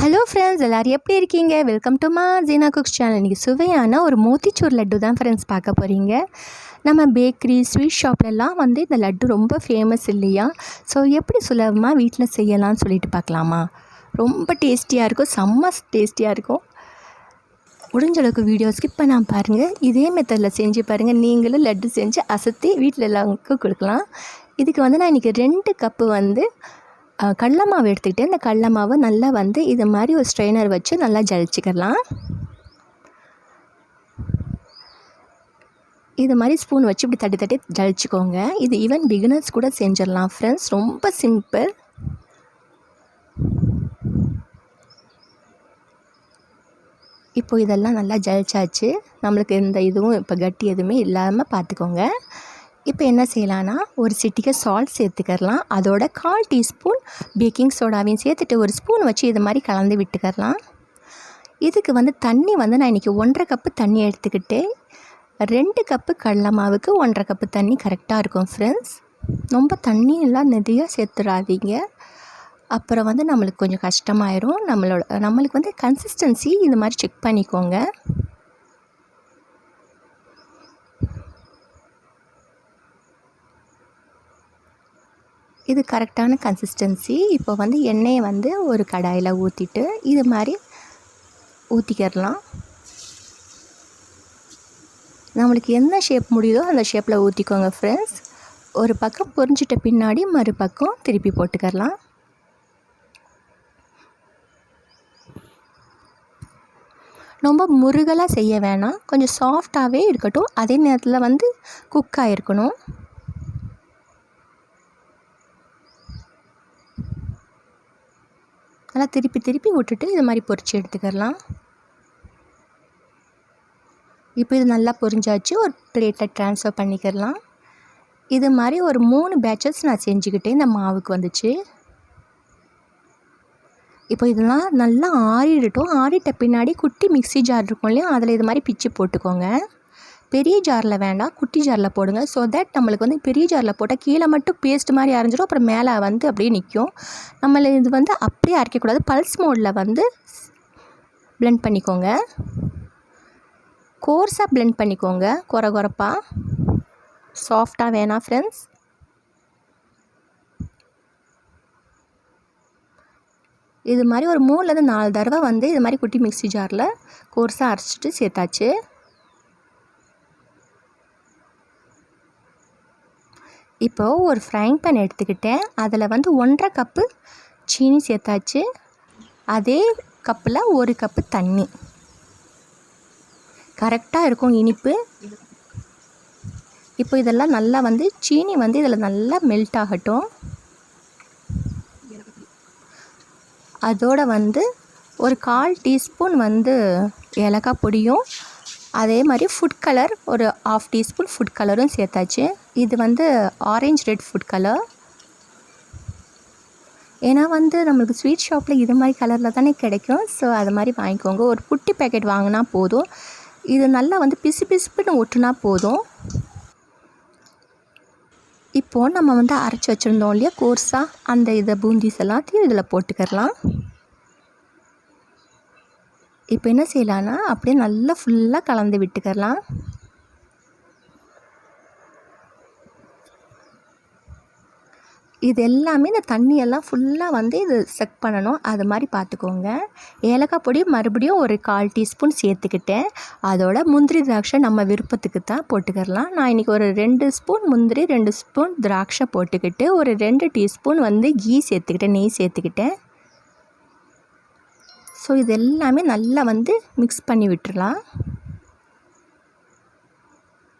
Hello friends எல்லோரும் எப்படி இருக்கீங்க? வெல்கம் டு மா ஜீனா குக்ஸ் சேனல் இன்றைக்கி சுவையான ஒரு மோத்திச்சூர் லட்டு தான் ஃப்ரெண்ட்ஸ் பார்க்க போகிறீங்க நம்ம பேக்கரி ஸ்வீட் ஷாப்லலாம் வந்து இந்த லட்டு ரொம்ப ஃபேமஸ் இல்லையா? ஸோ எப்படி சுலபமாக வீட்டில் செய்யலாம்னு சொல்லிட்டு பார்க்கலாமா? ரொம்ப டேஸ்டியாக இருக்கும் செம்ம டேஸ்டியாக இருக்கும். முடிஞ்ச அளவுக்கு வீடியோ ஸ்கிப் பண்ணாமல் பாருங்கள் இதே மெத்தடில் செஞ்சு பாருங்கள் நீங்களும் லட்டு செஞ்சு அசத்தி வீட்டில் எல்லாருக்கும் கொடுக்கலாம். இதுக்கு வந்து நான் இன்றைக்கி ரெண்டு கப்பு வந்து கடலமாவு கடல எடுத்துக்கிட்டு இந்த கடல மாவை நல்லா வந்து இது மாதிரி ஒரு ஸ்ட்ரெயினர் வச்சு நல்லா ஜலிச்சிக்கலாம். இது மாதிரி ஸ்பூன் வச்சு இப்படி தட்டி தட்டி ஜலிச்சிக்கோங்க. இது ஈவன் பிகினர்ஸ் கூட செஞ்சிடலாம் ஃப்ரெண்ட்ஸ் ரொம்ப சிம்பிள் இப்போ இதெல்லாம் நல்லா ஜலிச்சாச்சு. நம்மளுக்கு எந்த இதுவும் இப்போ கட்டி எதுவுமே இல்லாமல் பார்த்துக்கோங்க இப்போ என்ன செய்யலான்னா ஒரு சிட்டிக்கு சால்ட் சேர்த்துக்கரலாம் அதோட கால் டீஸ்பூன் பேக்கிங் சோடாவையும் சேர்த்துட்டு ஒரு ஸ்பூன் வச்சு இது மாதிரி கலந்து விட்டுக்கரலாம் இதுக்கு வந்து தண்ணி வந்து நான் இன்றைக்கி ஒன்றரை கப்பு தண்ணி எடுத்துக்கிட்டு ரெண்டு கப்பு கடலை மாவுக்கு ஒன்றரை கப்பு தண்ணி கரெக்டாக இருக்கும் ஃப்ரெண்ட்ஸ் ரொம்ப தண்ணியெல்லாம் நிறையா சேர்த்துடாதீங்க அப்புறம் வந்து நம்மளுக்கு கொஞ்சம் கஷ்டமாயிரும். நம்மளோட நம்மளுக்கு வந்து கன்சிஸ்டன்சி இது மாதிரி செக் பண்ணிக்கோங்க. இது கரெக்டான கன்சிஸ்டன்சி இப்போ வந்து எண்ணெயை வந்து ஒரு கடாயில் ஊற்றிட்டு இது மாதிரி ஊற்றிக்கிறலாம் நம்மளுக்கு என்ன ஷேப் முடியுதோ அந்த ஷேப்பில் ஊற்றிக்கோங்க ஃப்ரெண்ட்ஸ் ஒரு பக்கம் பொறிஞ்சிட்ட பின்னாடி மறுபக்கம் திருப்பி போட்டுக்கரலாம் ரொம்ப முருகலாக செய்ய வேணாம். கொஞ்சம் சாஃப்டாகவே இருக்கட்டும். அதே நேரத்தில் வந்து குக் ஆகிருக்கணும் நல்லா திருப்பி திருப்பி விட்டுட்டு இது மாதிரி பொரிச்சு எடுத்துக்கலாம் இப்போ இது நல்லா பொரிஞ்சாச்சு. ஒரு பிளேட்டை ட்ரான்ஸ்ஃபர் பண்ணிக்கிறலாம். இது மாதிரி ஒரு மூணு பேட்சஸ் நான் செஞ்சுக்கிட்டே இந்த மாவுக்கு வந்துச்சு. இப்போ இதெல்லாம் நல்லா ஆறிடட்டும். ஆறிட்ட பின்னாடி குட்டி மிக்ஸி ஜார் இருக்கும் இல்லையா? அதில் இது மாதிரி பிச்சு போட்டுக்கோங்க. பெரிய ஜாரில் வேண்டாம் குட்டி ஜாரில் போடுங்க. ஸோ தட் நம்மளுக்கு வந்து பெரிய ஜாரில் போட்டால் கீழே மட்டும் பேஸ்ட் மாதிரி அரைஞ்சிடும் அப்புறம் மேலே வந்து அப்படியே நிற்கும் நம்மளை இது வந்து அப்படியே அரைக்கக்கூடாது. பல்ஸ் மோடில் வந்து பிளெண்ட் பண்ணிக்கோங்க. கோர்ஸாக பிளெண்ட் பண்ணிக்கோங்க குறை குறைப்பாக சாஃப்டாக வேணாம் ஃப்ரெண்ட்ஸ் இது மாதிரி ஒரு மூணுலேருந்து நாலு தடவை வந்து இது மாதிரி குட்டி மிக்சி ஜாரில் கோர்ஸாக அரைச்சிட்டு சேர்த்தாச்சு. இப்போது ஒரு ஃப்ரைங் பேன் எடுத்துக்கிட்டேன். அதில் வந்து ஒன்றரை கப்பு சீனி சேர்த்தாச்சு. அதே கப்பில் ஒரு கப்பு தண்ணி. கரெக்டாக இருக்கும் இனிப்பு. இப்போ இதெல்லாம் நல்லா வந்து சீனி வந்து இதில் நல்லா மெல்ட் ஆகட்டும். அதோட வந்து ஒரு கால் டீஸ்பூன் வந்து ஏலக்காய் பொடியும் அதே மாதிரி ஃபுட் கலர் ஒரு ஆஃப் டீஸ்பூன் ஃபுட் கலரும் சேர்த்தாச்சு. இது வந்து ஆரஞ்சு ரெட் ஃபுட் கலர் ஏன்னா வந்து நம்மளுக்கு ஸ்வீட் ஷாப்பில் இது மாதிரி கலரில் தானே கிடைக்கும். ஸோ அது மாதிரி வாங்கிக்கோங்க. ஒரு குட்டி பேக்கெட் வாங்கினா போதும். இது நல்லா வந்து பிசு பிசுப்புன்னு ஒட்டுனா போதும். இப்போது நம்ம வந்து அரைச்சி வச்சுருந்தோம் இல்லையா? கோர்ஸாக அந்த இதை பூந்திஸ் எல்லாத்தையும் இதில் போட்டுக்கிறலாம். இப்போ என்ன செய்யலான்னா அப்படியே நல்லா ஃபுல்லாக கலந்து விட்டுக்கிறலாம். இது எல்லாமே இந்த தண்ணியெல்லாம் ஃபுல்லாக வந்து இது செக் பண்ணணும். அது மாதிரி பார்த்துக்கோங்க. ஏலக்காய் பொடி மறுபடியும் ஒரு கால் டீஸ்பூன் சேர்த்துக்கிட்டேன். அதோட முந்திரி திராட்சை நம்ம விருப்பத்துக்கு தான் போட்டுக்கிறலாம். நான் இன்றைக்கி ஒரு ரெண்டு ஸ்பூன் முந்திரி ரெண்டு ஸ்பூன் திராட்சை போட்டுக்கிட்டு ஒரு ரெண்டு டீஸ்பூன் வந்து கீ சேர்த்துக்கிட்டேன் நெய் சேர்த்துக்கிட்டேன். ஸோ இது எல்லாமே நல்லா வந்து மிக்ஸ் பண்ணி விட்டுடலாம்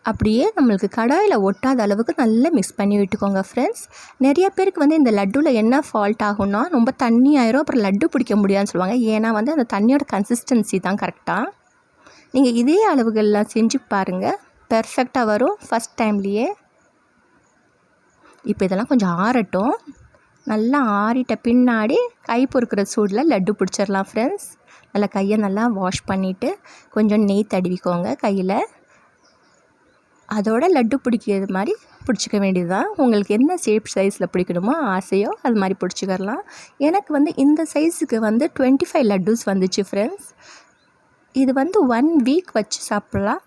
அப்படியே நம்மளுக்கு கடாயில் ஒட்டாத அளவுக்கு நல்லா மிக்ஸ் பண்ணி விட்டுக்கோங்க ஃப்ரெண்ட்ஸ் நிறைய பேருக்கு வந்து இந்த லட்டுவில் என்ன ஃபால்ட் ஆகும்னா ரொம்ப தண்ணி ஆயிரும் அப்புறம் லட்டு பிடிக்க முடியாதுன்னு சொல்லுவாங்க. ஏன்னா வந்து அந்த தண்ணியோட கன்சிஸ்டன்சி தான் கரெக்டாக நீங்கள் இதே அளவுகள்லாம் செஞ்சு பாருங்கள் பெர்ஃபெக்டாக வரும் ஃபஸ்ட் டைம்லேயே இப்போ இதெல்லாம் கொஞ்சம் ஆறட்டும். நல்லா ஆறிட்ட பின்னாடி கை பொறுக்கிற சூடில் லட்டு பிடிச்சிடலாம் ஃப்ரெண்ட்ஸ் நல்லா கையை நல்லா வாஷ் பண்ணிவிட்டு கொஞ்சம் நெய் தடவிக்கோங்க கையில். அதோட லட்டு பிடிக்கிறது மாதிரி பிடிச்சிக்க வேண்டியது தான் உங்களுக்கு என்ன ஷேப் சைஸில் பிடிக்கணுமோ ஆசையோ அது மாதிரி பிடிச்சிக்கிறலாம். எனக்கு வந்து இந்த சைஸுக்கு வந்து டுவெண்ட்டி ஃபைவ் லட்டுஸ் வந்துச்சு ஃப்ரெண்ட்ஸ் இது வந்து ஒன் வீக் வச்சு சாப்பிட்லாம்.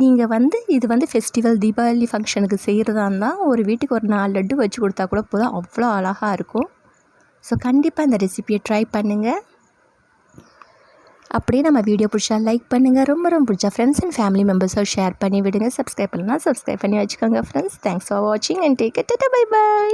நீங்கள் வந்து இது வந்து ஃபெஸ்டிவல் தீபாவளி ஃபங்க்ஷனுக்கு செய்கிறதா இருந்தால் ஒரு வீட்டுக்கு ஒரு நாலு லட்டு வச்சு கொடுத்தா கூட போதும். அவ்வளோ அழகாக இருக்கும். ஸோ கண்டிப்பாக இந்த ரெசிபியை ட்ரை பண்ணுங்கள் அப்படியே நம்ம வீடியோ பிடிச்சா லைக் பண்ணுங்கள் ரொம்ப ரொம்ப பிடிச்சா ஃப்ரெண்ட்ஸ் அண்ட் ஃபேமிலி மெம்பர்ஸாக ஷேர் பண்ணி விடுங்க சப்ஸ்கிரைப் பண்ணலாம் சப்ஸ்கிரைப் பண்ணி வச்சுக்கோங்க ஃப்ரெண்ட்ஸ் தேங்க்ஸ் ஃபார் வாட்சிங் and take it bye bye